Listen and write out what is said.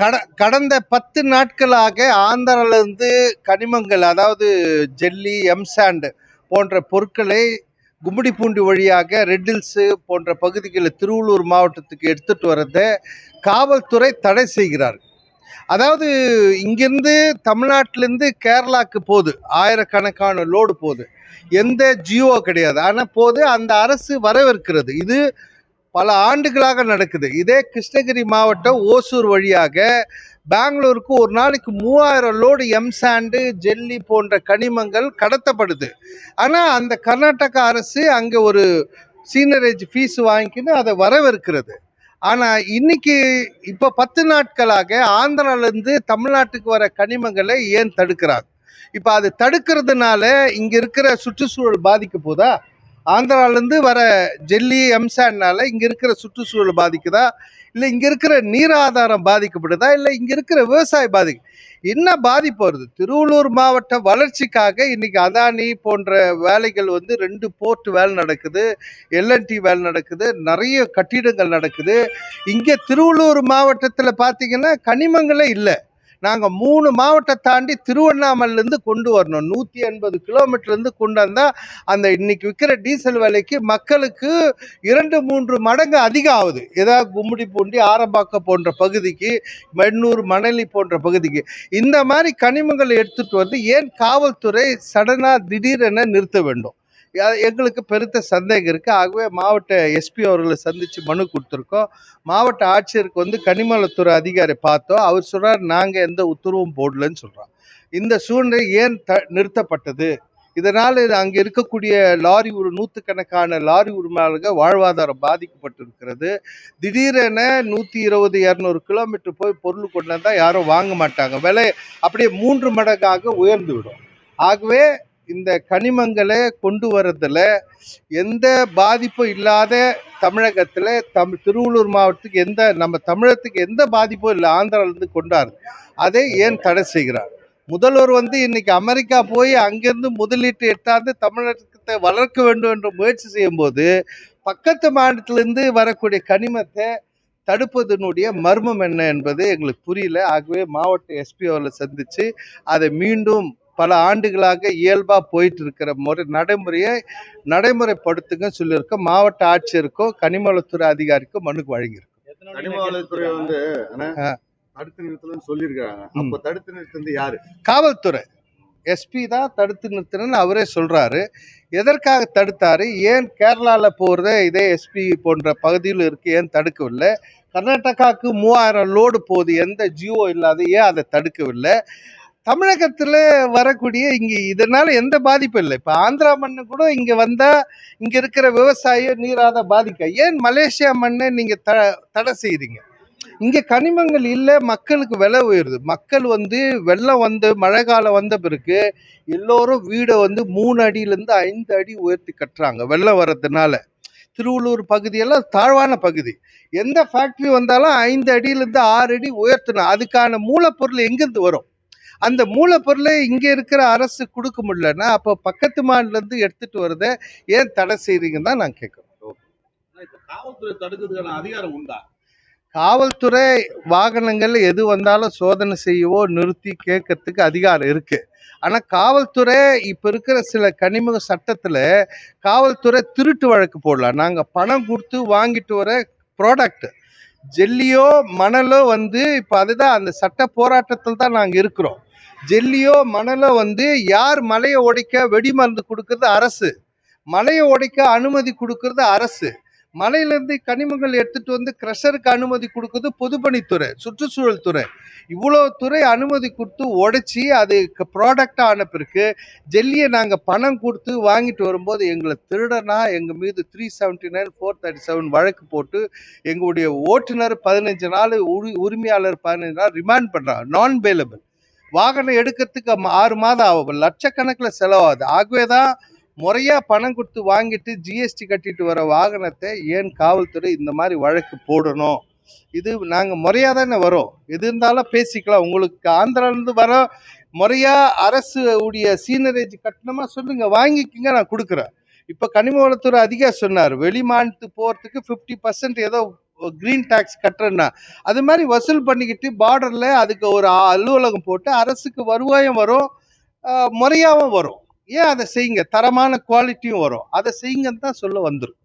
கட கடந்த பத்து நாட்களாக ஆந்திராவிலிருந்து கனிமங்கள் அதாவது ஜெல்லி எம்சாண்டு போன்ற பொருட்களை கும்மிடிப்பூண்டி வழியாக ரெட்டில்ஸு போன்ற பகுதிகளில் திருவள்ளூர் மாவட்டத்துக்கு எடுத்துட்டு வரதை காவல்துறை தடை செய்கிறார். அதாவது இங்கிருந்து தமிழ்நாட்டிலேருந்து கேரளாவுக்கு போகுது. ஆயிரக்கணக்கான லோடு போகுது. எந்த ஜியோ கிடையாது. ஆனால் போது அந்த அரசு வரவேற்கிறது. இது பல ஆண்டுகளாக நடக்குது. இதே கிருஷ்ணகிரி மாவட்டம் ஓசூர் வழியாக பெங்களூருக்கு ஒரு நாளைக்கு மூவாயிரம் லோடு எம் சாண்டு ஜெல்லி போன்ற கனிமங்கள் கடத்தப்படுது. ஆனால் அந்த கர்நாடகா அரசு அங்கே ஒரு சீனரேஜ் ஃபீஸ் வாங்கிக்கின்னு அதை வரவேற்கிறது. ஆனால் இன்னைக்கு இப்போ பத்து நாட்களாக ஆந்திராலேருந்து தமிழ்நாட்டுக்கு வர கனிமங்களை ஏன் தடுக்கிறாங்க இப்போ அது தடுக்கிறதுனால இங்கே இருக்கிற சுற்றுச்சூழல் பாதிக்க போதா? ஆந்திராலேருந்து வர ஜெல்லி எம்சான்னால இங்கே இருக்கிற சுற்றுச்சூழல் பாதிக்குதா? இல்லை இங்கே இருக்கிற நீர் ஆதாரம் பாதிக்கப்படுதா? இல்லை இங்கே இருக்கிற விவசாய பாதிக்கு என்ன பாதிப்பு வருது? திருவள்ளூர் மாவட்ட வளர்ச்சிக்காக இன்னைக்கு அதானி போன்ற வேலைகள் வந்து ரெண்டு போர்ட் வேலை நடக்குது. எல்என்டி வேலை நடக்குது. நிறைய கட்டிடங்கள் நடக்குது. இங்கே திருவள்ளூர் மாவட்டத்தில் பார்த்தீங்கன்னா கனிமங்களே இல்லை. நாங்கள் மூணு மாவட்டம் தாண்டி திருவண்ணாமலேருந்து கொண்டு வரணும். நூற்றி எண்பது கிலோமீட்டர்லேருந்து கொண்டு வந்தால் அந்த இன்னைக்கு விற்கிற டீசல் விலைக்கு மக்களுக்கு இரண்டு மூன்று மடங்கு அதிகம் ஆகுது ஏதாவது கும்மிடி பூண்டி ஆரம்பாக்கம் போன்ற பகுதிக்கு மென்னூர் மணலி போன்ற பகுதிக்கு. இந்த மாதிரி கனிமங்களை எடுத்துட்டு வந்து ஏன் காவல்துறை சடனாக திடீரென நிறுத்த வேண்டும்? எங்களுக்கு பெருத்த சந்தேகம் இருக்குது ஆகவே மாவட்ட எஸ்பி அவர்களை சந்தித்து மனு கொடுத்துருக்கோம். மாவட்ட ஆட்சியருக்கு வந்து கனிமலத்துறை அதிகாரி பார்த்தோம். அவர் சொல்கிறார் நாங்கள் எந்த உத்தரவும் போடலன்னு சொல்கிறோம் இந்த சூழ்நிலை ஏன் த நிறுத்தப்பட்டது? இதனால் அங்கே இருக்கக்கூடிய லாரி ஒரு நூற்றுக்கணக்கான லாரி உரிமையாளர்கள் வாழ்வாதாரம் பாதிக்கப்பட்டிருக்கிறது. திடீரென நூற்றி இருபது இரநூறு கிலோமீட்டர் போய் பொருள் கொண்டு வந்தால் யாரும் வாங்க மாட்டாங்க. விலை அப்படியே மூன்று மடங்காக உயர்ந்து விடும். ஆகவே இந்த கனிமங்களை கொண்டு வரதுல எந்த பாதிப்பும் இல்லாத தமிழகத்தில் தம் திருவள்ளூர் மாவட்டத்துக்கு எந்த நம்ம தமிழகத்துக்கு எந்த பாதிப்பும் இல்லை ஆந்திராவிலேருந்து கொண்டாரு. அதை ஏன் தடை செய்கிறார்? முதல்வர் வந்து இன்னைக்கு அமெரிக்கா போய் அங்கிருந்து முதலீட்டு எட்டாந்து தமிழகத்தை வளர்க்க வேண்டும் என்ற முயற்சி செய்யும்போது பக்கத்து மாநிலத்திலிருந்து வரக்கூடிய கனிமத்தை தடுப்பதனுடைய மர்மம் என்ன என்பது எங்களுக்கு புரியல. ஆகவே மாவட்ட எஸ்பி அவர்களை சந்தித்து அதை மீண்டும் பல ஆண்டுகளாக இயல்பாக போயிட்டு இருக்கிற முறை நடைமுறையை நடைமுறைப்படுத்துங்க சொல்லியிருக்கோம். மாவட்ட ஆட்சியருக்கும் கனிமவளத்துறை அதிகாரிக்கும் மனுக்கு வழங்கியிருக்கோம். கனிமவளத்துறை வந்து. தடுத்து நிறுத்தலன்னு சொல்லியிருக்காங்க. ம். அப்ப தடுத்து நிறுத்தது யாரு? காவல்துறை. எஸ்பி தான் தடுத்து நிறுத்தினு அவரே சொல்றாரு. எதற்காக தடுத்தாரு? ஏன் கேரளாவில் போகிறத இதே எஸ்பி போன்ற பகுதியில் இருக்கு ஏன் தடுக்கவில்லை? கர்நாடகாவுக்கு மூவாயிரம் லோடு போகுது எந்த ஜியோ இல்லாத ஏன் அதை தடுக்கவில்லை? தமிழகத்தில் வரக்கூடிய இங்கே இதனால எந்த பாதிப்பும் இல்லை. இப்போ ஆந்திரா மண்ணு கூட இங்கே வந்தால் இங்கே இருக்கிற விவசாயம் நீராத பாதிக்க? ஏன் மலேசியா மண்ணை நீங்கள் த தடை செய்கிறீங்க இங்கே கனிமங்கள் இல்லை மக்களுக்கு விலை உயருது. மக்கள் வந்து வெள்ளம் வந்து மழை காலம் வந்த பிறகு எல்லோரும் வீடை வந்து மூணு அடியிலேருந்து ஐந்து அடி உயர்த்தி கட்டுறாங்க வெள்ளம் வர்றதுனால. திருவள்ளூர் பகுதியெல்லாம் தாழ்வான பகுதி. எந்த ஃபேக்ட்ரி வந்தாலும் ஐந்து அடியிலேருந்து ஆறு அடி உயர்த்தணும். அதுக்கான மூலப்பொருள் எங்கேருந்து வரும்? அந்த மூலப்பொருளை இங்கே இருக்கிற அரசு கொடுக்க முடியலன்னா அப்போ பக்கத்து மாநிலருந்து எடுத்துட்டு வரதை ஏன் தடை செய்றீங்கன்னு தான் நான் கேட்குறேன். இப்ப காவல்துறை தடுக்கிறதுக்கான அதிகாரம் உண்டா? காவல்துறை வாகனங்கள் எது வந்தாலும் சோதனை செய்யவோ நிறுத்தி கேட்கறதுக்கு அதிகாரம் இருக்கு. ஆனால் காவல்துறை இப்போ இருக்கிற சில கனிம சட்டத்தில் காவல்துறை திருட்டு வழக்கு போடலாம். நாங்கள் பணம் கொடுத்து வாங்கிட்டு வர ப்ராடக்ட் ஜெல்லியோ மணலோ வந்து இப்போ அதுதான் அந்த சட்ட போராட்டத்தில் தான் நாங்கள் இருக்கிறோம். ஜெல்லியோ மணலோ வந்து யார் மலையை உடைக்க வெடிமருந்து கொடுக்கறது அரசு. மலையை உடைக்க அனுமதி கொடுக்கறது அரசு. மலையிலேருந்து கனிமங்கள் எடுத்துட்டு வந்து க்ரஷருக்கு அனுமதி கொடுக்குறது பொதுப்பணித்துறை சுற்றுச்சூழல் துறை. இவ்வளோ துறை அனுமதி கொடுத்து உடைச்சி அது ப்ராடக்டாக ஆன பிறகு ஜெல்லியை நாங்கள் பணம் கொடுத்து வாங்கிட்டு வரும்போது எங்களை திருடனா எங்கள் மீது three seventy nine four thirty seven வழக்கு போட்டு எங்களுடைய ஓட்டுநர் பதினஞ்சு நாள் உரி உரிமையாளர் பதினஞ்சு நாள் ரிமாண்ட் பண்ணுறாங்க நான் பேலபிள் வாகனம் எடுக்கிறதுக்கு ஆறு மாதம் ஆகும் லட்சக்கணக்கில் செலவாகுது. ஆகவே தான் முறையாக பணம் கொடுத்து வாங்கிட்டு ஜிஎஸ்டி கட்டிட்டு வர வாகனத்தை ஏன் காவல்துறை இந்த மாதிரி வழக்கு போடணும்? இது நாங்கள் முறையாக தானே வரோம். எது இருந்தாலும் பேசிக்கலாம். உங்களுக்கு ஆந்திராலேருந்து வர முறையாக அரசு உடைய சீனரேஜ் கட்டணமாக சொல்லுங்க. வாங்கிக்கங்க நான் கொடுக்குறேன். இப்போ கனிம வளத்துறை அதிகாரி சொன்னார். வெளி மாநிலத்து போகிறதுக்கு ஃபிஃப்டி பர்சன்ட் ஏதோ கிரீன் டாக்ஸ் கட்டுறேன்னா. அது மாதிரி வசூல் பண்ணிக்கிட்டு பார்டர்ல அதுக்கு ஒரு அலுவலகம் போட்டு அரசுக்கு வருவாயும் வரும் முறையாகவும் முறையாவும் வரும். ஏன் அதை செய்யுங்க? தரமான குவாலிட்டியும் வரும். அதை செய்யுங்கன்னு தான் சொல்ல வந்துரும்